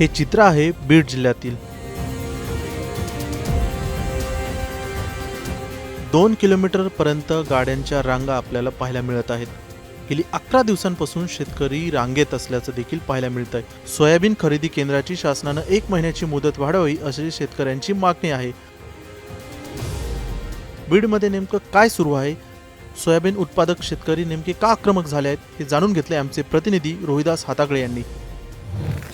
हे चित्र आहे बीड जिल्ह्यातील. दोन किलोमीटर पर्यंत गाड्यांच्या रांगा आपल्याला पाहायला मिळत आहेत. गेली अकरा दिवसांपासून शेतकरी रांगेत असल्याचं देखील पाहायला मिळत आहे सोयाबीन खरेदी केंद्राची शासनानं एक महिन्याची मुदत वाढवावी अशी शेतकऱ्यांची मागणी आहे. बीडमध्ये नेमकं काय सुरू आहे? सोयाबीन उत्पादक शेतकरी नेमके का आक्रमक झाले आहेत हे जाणून घेतले आमचे प्रतिनिधी रोहिदास हातागळे यांनी.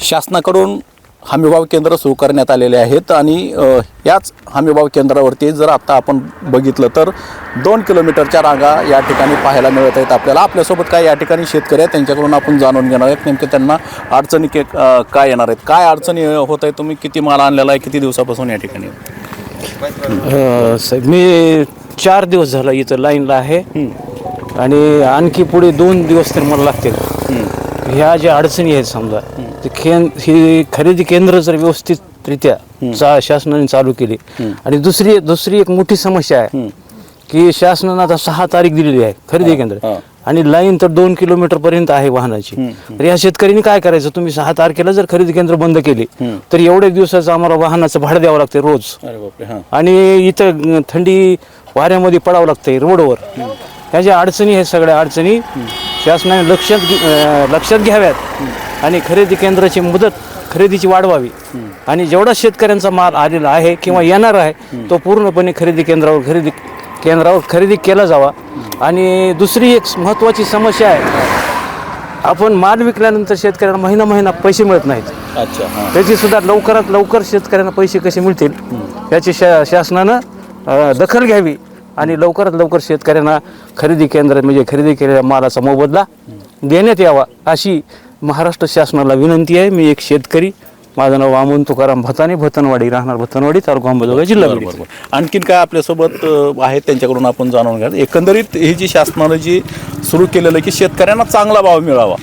शासनाकडून हमीभाव केंद्र सुरू करण्यात आलेले आहेत आणि याच हमीभाव केंद्रावरती जर आत्ता आपण बघितलं तर दोन किलोमीटरच्या रांगा या ठिकाणी पाहायला मिळत आहेत. आपल्याला आपल्यासोबत काय या ठिकाणी शेतकरी आहेत त्यांच्याकडून आपण जाणून घेणार आहेत. नेमके त्यांना अडचणी के काय येणार आहेत? काय अडचणी होत आहे तुम्ही किती माल आणलेला आहे? किती दिवसापासून या ठिकाणी? साहेब मी चार दिवस झाला इथं लाईनला आहे. आणि आणखी पुढे दोन दिवस तर मला लागतील. ह्या ज्या अडचणी आहेत समजा ते खेन ही खरेदी केंद्र जर व्यवस्थितरित्या चा शासनाने चालू केली. आणि दुसरी दुसरी एक मोठी समस्या आहे की शासनानं आता सहा तारीख दिलेली आहे खरेदी केंद्र. हा. आणि लाईन तर दोन किलोमीटर पर्यंत आहे वाहनाची. तर या शेतकऱ्यांनी काय करायचं? तुम्ही सहा तारखेला जर खरेदी केंद्र बंद केली तर एवढ्या दिवसाचं आम्हाला वाहनाचं भाडं द्यावं लागते रोज. हां. आणि इथं थंडी वाऱ्यामध्ये पडावं लागतंय रोडवर. ह्या ज्या अडचणी आहेत सगळ्या अडचणी शासनाने लक्षात लक्षात घ्याव्यात. आणि खरेदी केंद्राची मुदत खरेदीची वाढवावी. आणि जेवढा शेतकऱ्यांचा माल आलेला आहे किंवा येणार आहे तो पूर्णपणे खरेदी केंद्रावर खरेदी केंद्रावर खरेदी केला जावा. आणि दुसरी एक महत्त्वाची समस्या आहे आपण माल विकल्यानंतर शेतकऱ्यांना महिना महिना पैसे मिळत नाहीत. अच्छा त्याची सुद्धा लवकरात लवकर शेतकऱ्यांना पैसे कसे मिळतील याची शा शासनानं दखल घ्यावी आणि लवकरात लवकर शेतकऱ्यांना खरेदी केंद्र म्हणजे खरेदी केलेल्या मालाचा मोबदला देण्यात यावा अशी महाराष्ट्र शासनाला विनंती आहे मी एक शेतकरी माझं नाव वामन तुकाराम भताने भतनवाडी राहणार भतनवाडी तालुका अंबाजोगाई जिल्हा बीड. बरोबर आणखीन काय आपल्यासोबत अ, आहेत त्यांच्याकडून आपण जाणून घ्या एकंदरीत ही जी शासनानं जी सुरू केलेलं आहे की शेतकऱ्यांना चांगला भाव मिळावा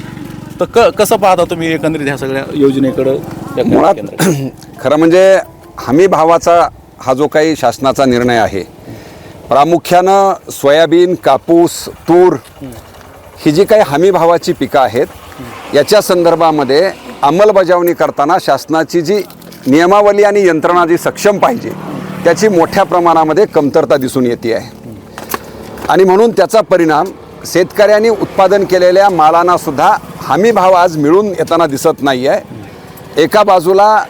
तर क कसं पाहता तुम्ही एकंदरीत ह्या सगळ्या योजनेकडं या खरेदी मुळात केंद्राकडं? खरं म्हणजे हमी भावाचा हा जो काही शासनाचा निर्णय आहे प्रामुख्यानं सोयाबीन कापूस तूर ही जी काही हमी भावाची पिकं आहेत याच्या संदर्भामध्ये अंमलबजावणी करताना शासनाची जी नियमावली आणि यंत्रणा जी सक्षम पाहिजे त्याची मोठ्या प्रमाणामध्ये कमतरता दिसून येते आहे. आणि म्हणून त्याचा परिणाम शेतकऱ्यांनी उत्पादन केलेल्या मालांनासुद्धा हमीभाव हमी भाव आज मिळून येताना दिसत नाही आहे. एका बाजूला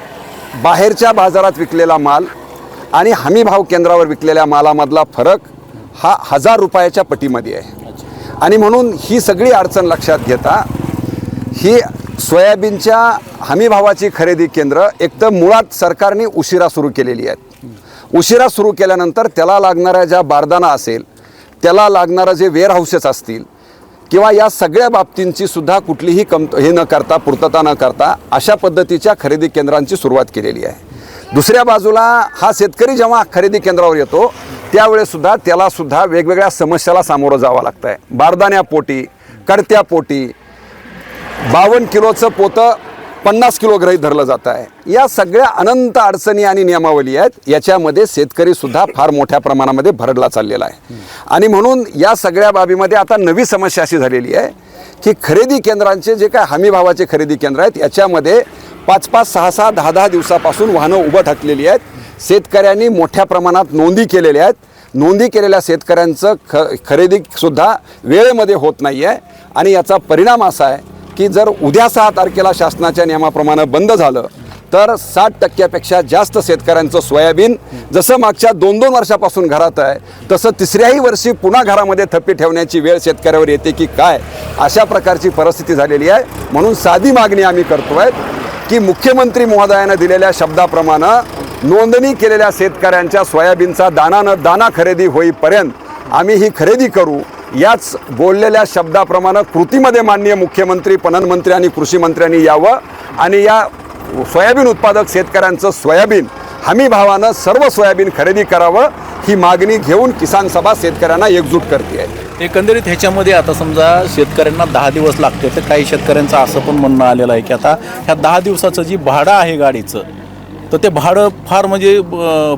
बाहेरच्या बाजारात विकलेला माल आणि हमी भाव केंद्रावर विकलेल्या मालामधला फरक हा हजार रुपयाच्या पटीमध्ये आहे. आणि म्हणून ही सगळी अडचण लक्षात घेता ही सोयाबीनच्या हमीभावाची खरेदी केंद्र एक तर मुळात सरकारने उशिरा सुरू केलेली आहेत. उशिरा सुरू केल्यानंतर त्याला लागणाऱ्या ज्या बारदाना असेल त्याला लागणारं जे वेअरहाऊसेस असतील किंवा या सगळ्या बाबतींची सुद्धा कुठलीही कम हे न करता पूर्तता न करता अशा पद्धतीच्या खरेदी केंद्रांची सुरुवात केलेली आहे. दुसऱ्या बाजूला हा शेतकरी जेव्हा खरेदी केंद्रावर येतो त्यावेळेसुद्धा त्यालासुद्धा वेगवेगळ्या समस्याला सामोरं जावं लागतं आहे बारदाण्यापोटी कडत्या पोटी बावन्न किलोचं पोतं पन्नास किलो गृहीत धरलं जात आहे. या सगळ्या अनंत अडचणी आणि नियमावली आहेत याच्यामध्ये शेतकरी सुद्धा फार मोठ्या प्रमाणामध्ये भरडला चाललेला आहे. आणि म्हणून या सगळ्या बाबीमध्ये आता नवी समस्या अशी झालेली आहे की खरेदी केंद्रांचे जे काय हमीभावाचे खरेदी केंद्र आहेत याच्यामध्ये पाच पाच सहा सहा दहा दहा दिवसापासून वाहनं उभं ठाकलेली आहेत. शेतकऱ्यांनी मोठ्या प्रमाणात नोंदी केलेल्या आहेत. नोंदी केलेल्या शेतकऱ्यांचं ख खरेदीसुद्धा वेळेमध्ये होत नाही आहे आणि याचा परिणाम असा आहे की जर उद्या सहा तारखेला शासनाच्या नियमाप्रमाणे बंद झालं तर साठ टक्क्यापेक्षा जास्त शेतकऱ्यांचं सोयाबीन जसं मागच्या दोन दोन वर्षापासून घरात आहे तसं तिसऱ्याही वर्षी पुन्हा घरामध्ये थप्पी ठेवण्याची वेळ शेतकऱ्यावर येते की काय अशा प्रकारची परिस्थिती झालेली आहे. म्हणून साधी मागणी आम्ही करतो आहे की मुख्यमंत्री महोदयानं दिलेल्या शब्दाप्रमाणे नोंदणी केलेल्या शेतकऱ्यांच्या सोयाबीनचा दाना न दाना खरेदी होईपर्यंत आम्ही ही खरेदी करू याच बोललेल्या शब्दाप्रमाणे कृतीमध्ये माननीय मुख्यमंत्री पणनमंत्री आणि कृषी मंत्र्यांनी यावं आणि या सोयाबीन उत्पादक शेतकऱ्यांचं सोयाबीन हमी भावानं सर्व सोयाबीन खरेदी करावं ही मागणी घेऊन किसान सभा शेतकऱ्यांना एकजूट करते आहे एकंदरीत ह्याच्यामध्ये आता समजा शेतकऱ्यांना दहा दिवस लागते तर काही शेतकऱ्यांचं असं पण म्हणणं आलेलं आहे की आता ह्या दहा दिवसाचं जी भाडं आहे गाडीचं तर ते भाडं फार म्हणजे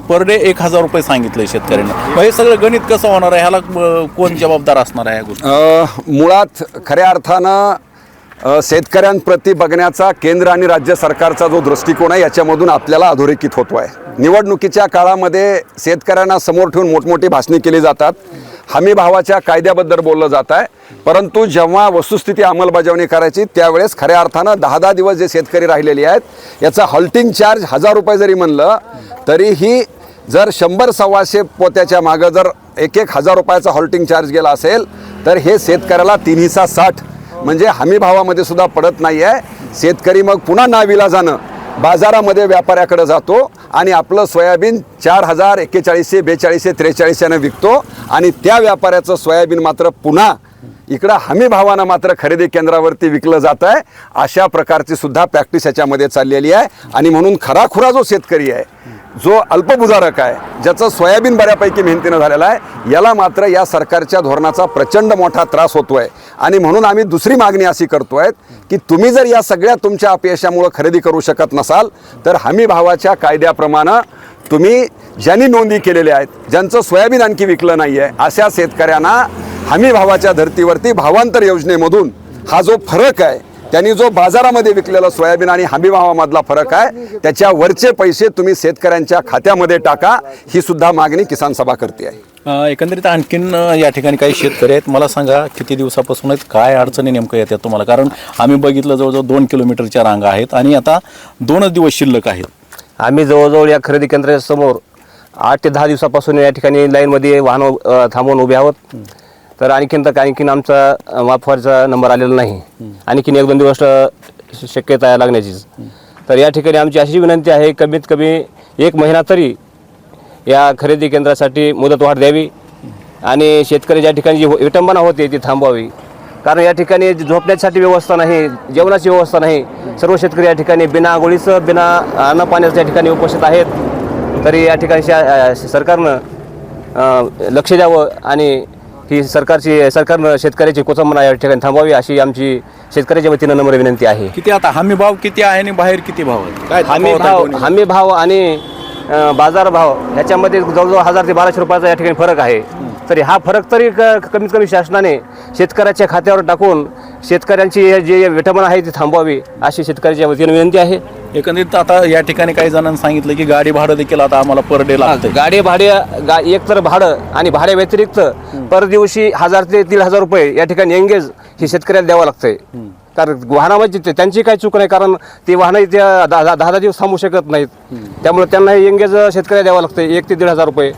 पर डे एक हजार रुपये सांगितलं शेतकऱ्यांना. हे सगळं गणित कसं होणार आहे? ह्याला कोण जबाबदार असणार आहे या गोष्टी मुळात खऱ्या अर्थानं शेतकऱ्यांप्रती बघण्याचा केंद्र आणि राज्य सरकारचा जो दृष्टिकोन आहे याच्यामधून आपल्याला अधोरेखित होतो आहे निवडणुकीच्या काळामध्ये शेतकऱ्यांना समोर ठेवून मोठमोठी भाषणे केली जातात. हमी भावाच्या कायद्याबद्दल बोललं जात आहे. परंतु जेव्हा वस्तुस्थिती अंमलबजावणी करायची त्यावेळेस खऱ्या अर्थानं दहा दहा दिवस जे शेतकरी राहिलेले आहेत याचा हॉल्टिंग चार्ज हजार रुपये जरी म्हणलं तरीही जर शंभर सव्वाशे पोत्याच्या मागं जर एक एक हजार रुपयाचा हॉल्टिंग चार्ज गेला असेल तर हे शेतकऱ्याला तिन्हीसा साठ म्हणजे हमी भावामध्ये सुद्धा पडत नाही आहे शेतकरी मग पुन्हा नाविला जाणं. बाजारामध्ये व्यापाऱ्याकडे जातो. आणि आपलं सोयाबीन चार हजार एक्केचाळीसशे बेचाळीसशे त्रेचाळीसशेनं विकतो. आणि त्या व्यापाऱ्याचं सोयाबीन मात्र पुन्हा इकडं हमी भावानं मात्र खरेदी केंद्रावरती विकलं जात आहे. अशा प्रकारची सुद्धा प्रॅक्टिस याच्यामध्ये चाललेली आहे. आणि म्हणून खराखुरा जो शेतकरी आहे जो अल्पभूधारक आहे ज्याचं सोयाबीन बऱ्यापैकी मेहनतीनं झालेलं आहे याला मात्र या सरकारच्या धोरणाचा प्रचंड मोठा त्रास होतो आहे आणि म्हणून आम्ही दुसरी मागणी अशी करतो आहे की तुम्ही जर या सगळ्या तुमच्या अपयशामुळं खरेदी करू शकत नसाल तर हमी भावाच्या कायद्याप्रमाणे तुम्ही ज्यांनी नोंदी केलेल्या आहेत ज्यांचं सोयाबीन आणखी विकलं नाही आहे अशा शेतकऱ्यांना हमी भावाच्या धर्तीवरती भावांतर योजनेमधून हा जो फरक आहे त्यांनी जो बाजारामध्ये विकलेला सोयाबीन आणि हमी भावामधला फरक आहे त्याच्या वरचे पैसे तुम्ही शेतकऱ्यांच्या खात्यामध्ये टाका ही सुद्धा मागणी किसान सभा करते आहे. अ, एकंदरीत आणखीन या ठिकाणी काही शेतकरी आहेत. मला सांगा किती दिवसापासून आहेत? काय अडचणी नेमकं येतात तुम्हाला? कारण आम्ही बघितलं जवळजवळ दोन किलोमीटरच्या रांगा आहेत आणि आता दोनच दिवस शिल्लक आहेत. आम्ही जवळजवळ या खरेदी केंद्राच्या समोर आठ ते दहा दिवसापासून या ठिकाणी लाईनमध्ये वाहन थांबवून उभे आहोत. तर आणखीन तर आणखीन आमचा माफवारचा नंबर आलेला नाही. आणखीन एक दोन दिवस शक्यता लागण्याचीच. तर या ठिकाणी आमची अशी विनंती आहे कमीत कमी एक महिना तरी या खरेदी केंद्रासाठी मुदतवाढ द्यावी आणि शेतकरी ज्या ठिकाणी जी विटंबना होते ती थांबवावी. कारण या ठिकाणी झोपण्यासाठी व्यवस्था नाही जेवणाची व्यवस्था नाही. सर्व शेतकरी या ठिकाणी बिना आंघोळीचं बिना अन्न पाण्याचं या ठिकाणी उपस्थित आहेत. तरी या ठिकाणी सरकारनं लक्ष द्यावं आणि ही सरकारची सरकारनं शेतकऱ्याची कोचंबना या ठिकाणी थांबवावी अशी आमची शेतकऱ्याच्या वतीनं नम्र विनंती आहे किती आता हमी भाव किती आहे आणि बाहेर किती भाव आहेत काय हमी आहे भाव? हमी भाव आणि अ, बाजार भाव ह्याच्यामध्ये जवळजवळ हजार ते बाराशे रुपयाचा या ठिकाणी फरक आहे. तरी हा फरक तरी क- कमीत कमी शासनाने शेतकऱ्याच्या खात्यावर टाकून शेतकऱ्यांची जे विटंबना आहे ती थांबवावी अशी शेतकऱ्याच्या वतीनं विनंती आहे. एकंदरीत आता या ठिकाणी काही जणांनी सांगितलं की गाडी भाडं देखील आता आम्हाला पर डे लागतं गाडी भाडे गा एक तर भाडं आणि भाड्या व्यतिरिक्त पर दिवशी हजार ते दीड हजार रुपये या ठिकाणी एंगेज ही शेतकऱ्याला द्यावं लागतंय. कारण वाहनामध्ये ते- त्यांची काही चूक नाही कारण ती वाहनं त्या दहा दहा दहा दिवस थांबू शकत नाहीत. त्यामुळे त्यांना हे एंगेज शेतकऱ्याला द्यावं लागतंय एक ते दीड हजार रुपये.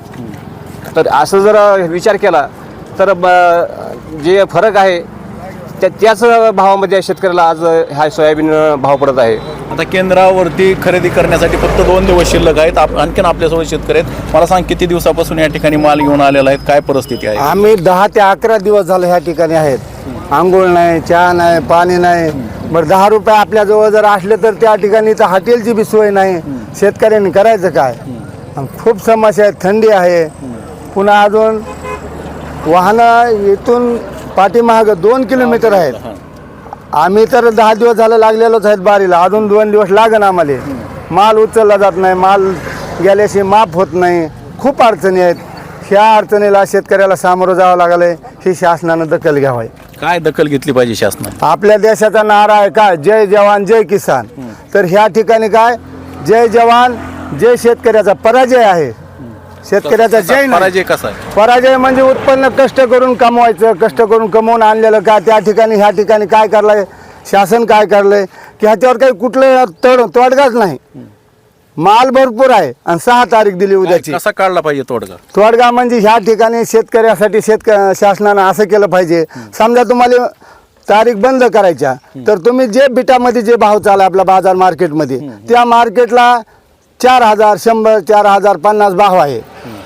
तर असं जर विचार केला तर ब- जे फरक आहे त्या त्याच भावामध्ये शेतकऱ्याला आज हा सोयाबीन भाव पडत आहे. आता केंद्रावरती खरेदी करण्यासाठी फक्त दोन दिवस शिल्लक आहेत. आप- आणखीन आपल्यासोबत शेतकरी आहेत. मला सांग किती दिवसापासून या ठिकाणी माल घेऊन आलेला आहेत काय परिस्थिती आहे? आम्ही दहा ते अकरा दिवस झाले ह्या ठिकाणी आहेत. आंघोळ नाही चहा नाही पाणी नाही. बरं दहा रुपये आपल्याजवळ जर असले तर त्या ठिकाणी तर हॉटेलची बी सोय नाही. शेतकऱ्यांनी करायचं काय? खूप समस्या आहेत थंडी आहे. पुन्हा अजून वाहनं इथून पाठीमाग दोन किलोमीटर आहेत. आम्ही तर दहा दिवस झालं लागलेलोच आहेत बारीला. अजून दोन दिवस लागन आम्हाला. माल उचलला जात नाही माल गेल्याशी माफ होत नाही. खूप अडचणी आहेत. ह्या अडचणीला शेतकऱ्याला सामोरं जावं लागलंय ही शासनानं दखल घ्यावी. काय दखल घेतली पाहिजे शासनाने? आपल्या देशाचा नारा आहे काय? जय जवान जय किसान. तर ह्या ठिकाणी काय? जय जवान जय शेतकऱ्याचा पराजय आहे. शेतकऱ्याचा जय नाही. पराजय कसा? आहे पराजय म्हणजे उत्पन्न कष्ट करून कमवायचं कष्ट करून कमवून आणलेलं का? त्या ठिकाणी ह्या ठिकाणी काय करलंय? शासन काय करलंय? की ह्याच्यावर काही कुठलं तड तोडगाच नाही. माल भरपूर आहे आणि सहा तारीख दिली उद्याची. कसा काढला पाहिजे तोडगा? तोडगा म्हणजे ह्या ठिकाणी शेतकऱ्यासाठी शेतक शासनानं असं केलं पाहिजे. समजा तुम्हाला तारीख बंद करायच्या तर तुम्ही जे बिटामध्ये जे भाव चालला आपला बाजार मार्केटमध्ये त्या मार्केटला चार हजार शंभर चार हजार पन्नास भाव आहे.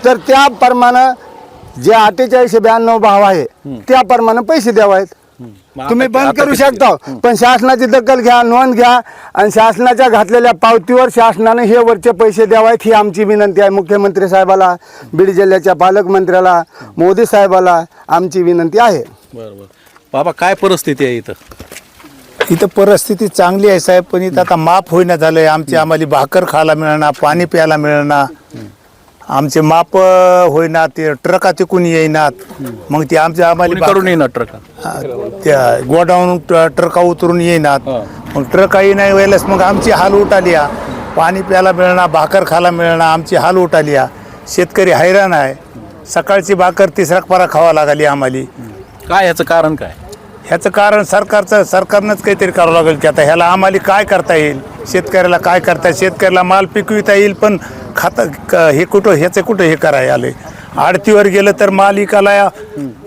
तर त्याप्रमाणे जे अठ्ठेचाळीसशे ब्याण्णव भाव आहे त्याप्रमाणे पैसे द्यावे आहेत मग तुम्ही बंद करू किती- शकता. पण शासनाची दखल घ्या नोंद घ्या आणि शासनाच्या घातलेल्या पावतीवर शासनाने हे वरचे पैसे द्यावेत ही आमची विनंती आहे. मुख्यमंत्री साहेबाला बीड जिल्ह्याच्या पालकमंत्र्याला मोदी साहेबाला आमची विनंती आहे. बरं बरं. बाबा काय परिस्थिती आहे इथं? इथं परिस्थिती चांगली आहे साहेब पण इथं आता माफ होईना झालंय. आमची आम्हाला भाकर खायला मिळणार पाणी प्यायला मिळणार. आमचे माप होईना ते ट्रका तिकून येईनात. मग ते आमच्या कोणी आम्हाला करून येणार ट्रक? त्या गोडाऊन ट्रका उतरून येईनात. मग ट्रकाही नाही व्हायलाच मग आमची हाल उठाली आ. पाणी प्यायला मिळणार भाकर खायला मिळणार आमची हाल उठाली आ. शेतकरी हैराण आहे. सकाळची भाकर तिसरा पारा खावा लागली आम्हाला. काय याचं कारण काय? ह्याचं कारण सरकारचं सरकारनंच काहीतरी करावं लागेल की आता ह्याला आम्हाला काय करता येईल? शेतकऱ्याला काय करता येईल? शेतकऱ्याला माल पिकविता येईल पण खाता क- हे कुठं ह्याचं कुठं हे करायला आले? आडतीवर गेलं तर माल इकाला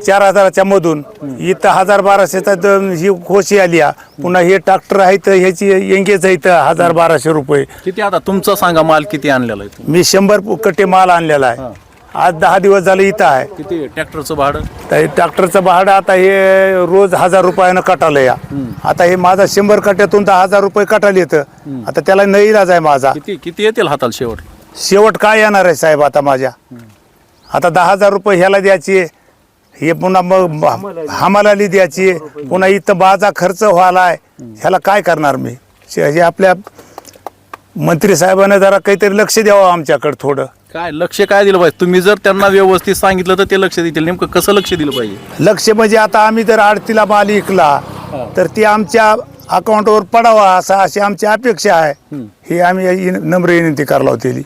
चार हजाराच्या मधून. इथं हजार बाराशेचा द- ही खोशी आली आ. पुन्हा हे ट्रॅक्टर आहे तर ह्याची एंगेज आहे तर हजार बाराशे रुपये. किती आता तुमचं सांगा माल किती आणलेला आहे? तुम्ही मी शंभर कट्टे माल आणलेला आहे. आज दहा दिवस झाले इथं आहे. किती ट्रॅक्टरचं भाडं? तर ट्रॅक्टरचं भाडं आता हे रोज हजार रुपयानं कटालं या. आता हे माझा शंभर कट्ट्यातून दहा हजार रुपये कटाल येतं. आता त्याला न इलाज आहे माझा. किती किती येतील हाताला शेवट? शेवट काय येणार आहे साहेब आता माझ्या? आता दहा हजार रुपये ह्याला द्यायचे हे पुन्हा मग हमालाली द्यायची पुन्हा इथं माझा खर्च व्हायलाय ह्याला काय करणार मी? हे आपल्या मंत्री साहेबांना जरा काहीतरी लक्ष द्यावं आमच्याकडे थोडं. काय लक्ष काय दिलं पाहिजे? तुम्ही जर त्यांना व्यवस्थित सांगितलं तर ते लक्ष देतील. नेमकं कसं लक्ष दिलं पाहिजे? लक्ष म्हणजे आता आम्ही जर आडतीला माल विकला तर ती आमच्या अकाउंटवर पडावा असा अशी आमची अपेक्षा आहे. ही. आम्ही नम्र विनंती करायला होती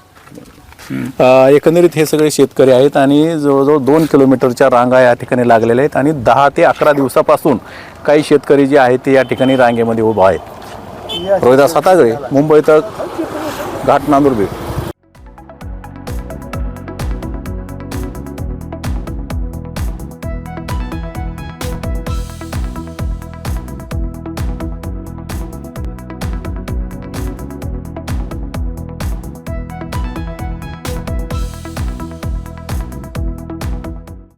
अ, एकंदरीत हे सगळे शेतकरी आहेत आणि जवळजवळ दोन किलोमीटरच्या रांगा या ठिकाणी लागलेल्या आहेत आणि दहा ते अकरा दिवसापासून काही शेतकरी जे आहेत ते या ठिकाणी रांगेमध्ये उभा आहेत. रोहिदास हातागळे मुंबई तक घाट नांदूर बीड